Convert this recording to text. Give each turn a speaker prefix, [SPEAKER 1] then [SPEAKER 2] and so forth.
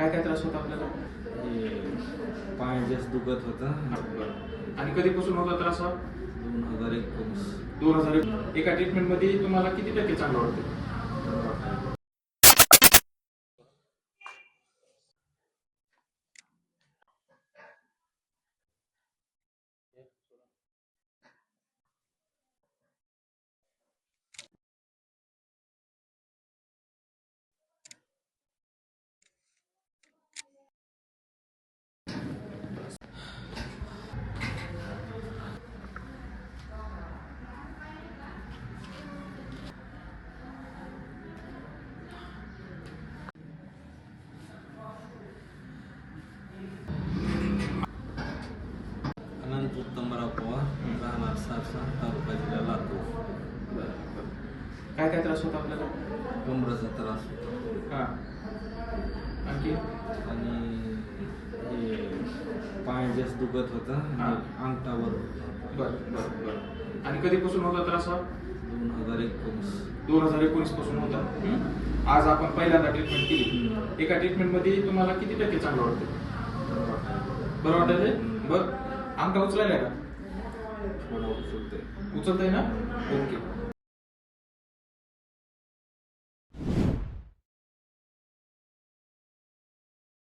[SPEAKER 1] काय काय त्रास होता आपल्याला?
[SPEAKER 2] पाय जास्त दुखत होता.
[SPEAKER 1] आणि कधीपासून होता त्रास हा?
[SPEAKER 2] दोन हजार एकोणीस.
[SPEAKER 1] दोन हजार एका ट्रीटमेंटमध्ये तुम्हाला किती टक्के चांगलं वाटतं?
[SPEAKER 2] सारसा तालुका जिल्हा लातूर.
[SPEAKER 1] काय काय त्रास होता आपल्याला?
[SPEAKER 2] कमरेचा त्रास होता.
[SPEAKER 1] हा. आणखी?
[SPEAKER 2] आणि हे पाय जास्त दुखत होता
[SPEAKER 1] हा.
[SPEAKER 2] अंगठावर होता.
[SPEAKER 1] बरं बरं बरं. आणि कधीपासून होता त्रास हा?
[SPEAKER 2] दोन हजार एकोणीस.
[SPEAKER 1] दोन हजार एकोणीसपासून होता. हं? आज आपण पहिल्यांदा ट्रीटमेंट केली. एका ट्रीटमेंटमध्ये तुम्हाला किती टक्के चांगलं वाटतं बरं वाटायचंय बरं अंगठा उचलायला का?
[SPEAKER 2] थोडा उचलते
[SPEAKER 1] उचलतंय ना ओके